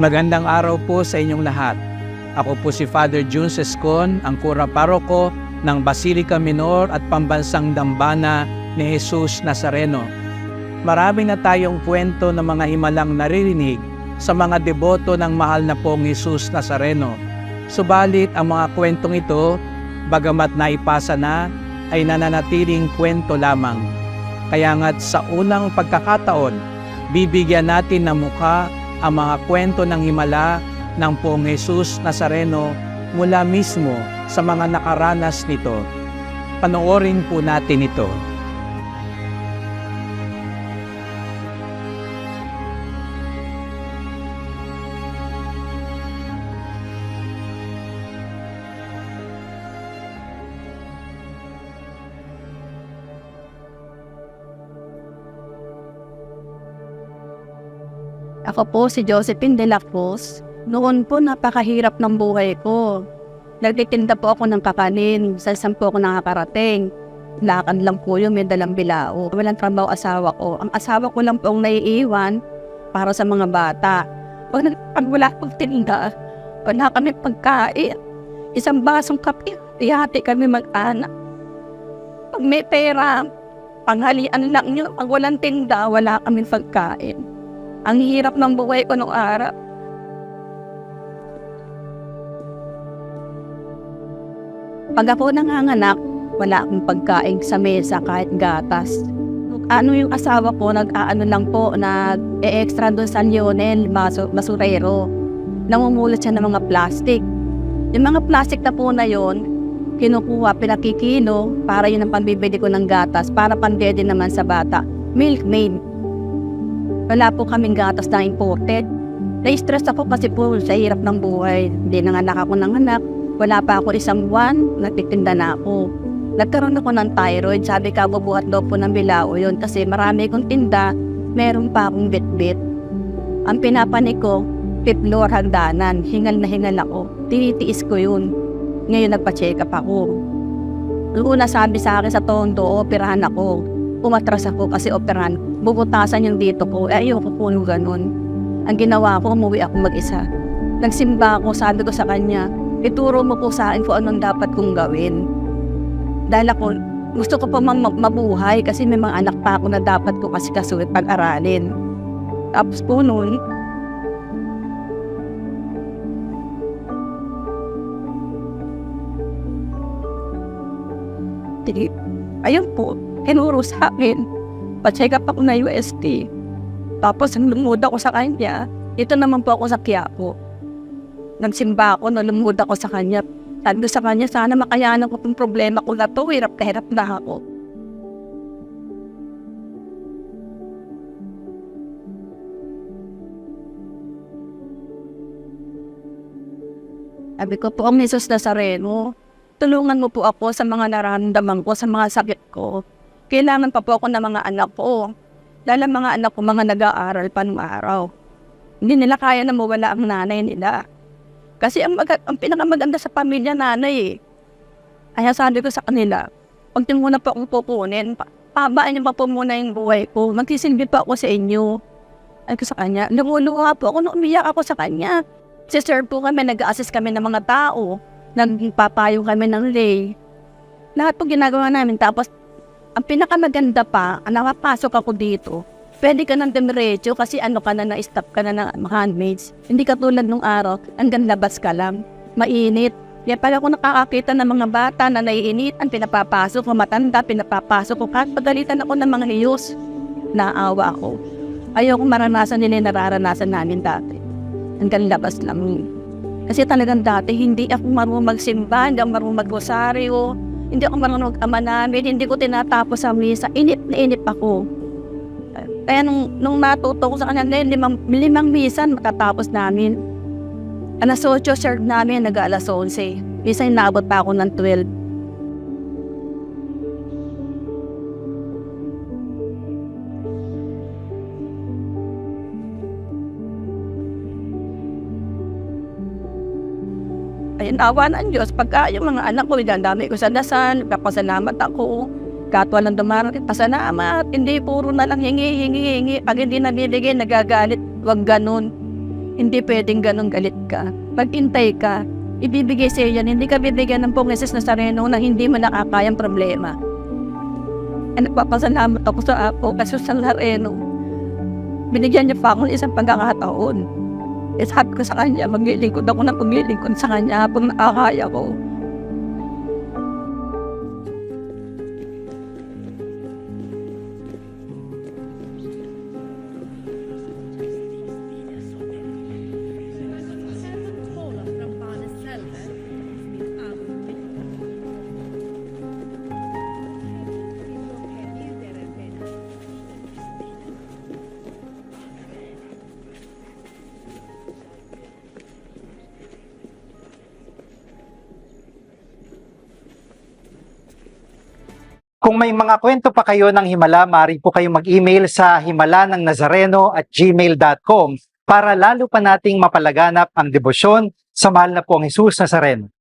Magandang araw po sa inyong lahat. Ako po si Father June Sescon, ang kura paroko ng Basilica Minor at Pambansang Dambana ni Jesus Nazareno. Marami na tayong kwento ng mga himalang naririnig sa mga deboto ng mahal na pong Jesus Nazareno. Subalit ang mga kwentong ito, bagamat naipasa na, ay nananatiling kwento lamang. Kaya nga't sa unang pagkakataon, bibigyan natin ng mukha ang mga kwento ng himala ng pong Jesus Nazareno mula mismo sa mga nakaranas nito. Panoorin po natin ito. Ako po si Josephine de la Cruz. Noon po napakahirap ng buhay ko. Nagtitinda po ako ng kakanin. Sa saan po ako nakakarating. Lakad lang po yung may dalang bilao. Walang trabaho asawa ko. Ang asawa ko lang po ang naiiwan para sa mga bata. Pag, pag wala pong tinda, wala kami pagkain. Isang basong kape, ihati kami mag-anak. Pag may pera, panghalian lang nyo. Pag walang tinda, wala kami pagkain. Ang hirap ng buhay ko nung araw. Pag ako nanganganak, wala akong pagkain sa mesa kahit gatas. Ano yung asawa ko, nag-aano lang po, nag-e-extra doon sa Lionel, baso, basurero. Namumulot siya ng mga plastic. Yung mga plastic na po na yon, kinukuha, pinakikilo, para yun ang pambibili ko ng gatas, para pandede naman sa bata. Milkmaid. Wala po kaming gatas na imported. Na-stress ako kasi po sa hirap ng buhay. Hindi nanganak ako ng anak. Wala pa ako isang buwan, nagtitinda na ako. Nagkaroon ako ng thyroid. Sabi ka, bubuhat daw po ng bilao yun kasi marami kong tinda, meron pa akong bit-bit. Ang pinapanik ko, fifth floor hagdanan. Hingal na hingal ako. Tinitiis ko yun. Ngayon nagpa-check up ako. Una sabi sa akin sa tondo, operahan ako. Umatras ako kasi operahan. Bubutasan yung dito ko. Eh, ayoko po yung ganun. Ang ginawa ko, umuwi ako mag-isa. Nagsimba ako, sabi ko sa kanya, ituro mo po sa akin kung anong dapat kong gawin. Dahil ako, gusto ko pa mabuhay kasi may mga anak pa ako na dapat ko kasi kasulit pag-aralin. Tapos po noon, ayun po, tinuro sa akin. Pa-check up ako na UST. Tapos nung lumud ako sa kanya, dito naman po ako sa Quiapo. Nagsimba ako, nung lumud ako sa kanya. Sabi ko sa kanya, sana makayanan ko itong problema ko na to. Hirap na hirap na ako. Sabi ko po, ang Jesus Nazareno, tulungan mo po ako sa mga nararamdaman ko, sa mga sakit ko. Kailangan pa po ako ng mga anak ko. Ang mga anak ko, mga nag-aaral pa nung araw. Hindi nila kaya na mawala ang nanay nila. Kasi ang, maga- ang pinakamaganda sa pamilya, nanay eh. Kaya sabi ko sa kanila, pag din muna po akong kukunin, pa pabaan niyo pa po muna yung buhay ko. Magsisilbi pa ako sa inyo. Ay ko sa kanya, lumuluha po ako nung umiyak ako sa kanya. Si sir po kami, nag-assist kami ng mga tao. Nagpapayo kami ng lay. Lahat po ginagawa namin. Tapos, ang pinakamaganda pa, ang nakapasok ako dito, pwede ka nang demiretso kasi ano ka na, na-stop ka na ng handmaids. Hindi ka tulad nung araw, hanggang labas ka lang. Mainit. Kaya pag ako nakakakita ng mga bata na naiinit, ang pinapapasok ko, matanda, pinapapasok ko, kahit pagalitan ako ng mga hiyos, naawa ako. Ayoko maranasan nila yung nararanasan namin dati. Hanggang labas lang. Kasi talagang dati, hindi ako marunong magsimba, hindi ako marunong magrosaryo, hindi ako marunong mag-ama namin, hindi ko tinatapos sa misa. Inip na inip ako. Kaya nung, nung natuto ko sa kanya, limang, limang misan matatapos namin. Alas 8, serve namin, nag-alas 11. Minsan inaabot pa ako ng 12. Ayun, awa ng Diyos. Pagka yung mga anak ko, idandami ko sa dasal, kapasalamat ako. Kahit walang dumarating, pasalamat. Hindi puro na lang hingi, hingi, hingi. Pag hindi nabibigay, nagagalit. Huwag ganun. Hindi pwedeng ganun galit ka. Maghintay ka. Ibibigay sa yan. Hindi ka bibigyan ng Panginoon na sareno na hindi mo nakakayang problema. At nagpapasalamat ako sa Apo kasi sa Nazareno. Binigyan niya pa ako ng isang pagkakataon. Eh, sabi ko sa kanya, maglilingkod ako ng paglilingkod sa kanya habang nakakaya ko. Kung may mga kwento pa kayo ng Himala, maaari po kayong mag-email sa himala ng Nazareno at gmail.com para lalo pa nating mapalaganap ang debosyon sa mahal na po ang Jesus Nazareno.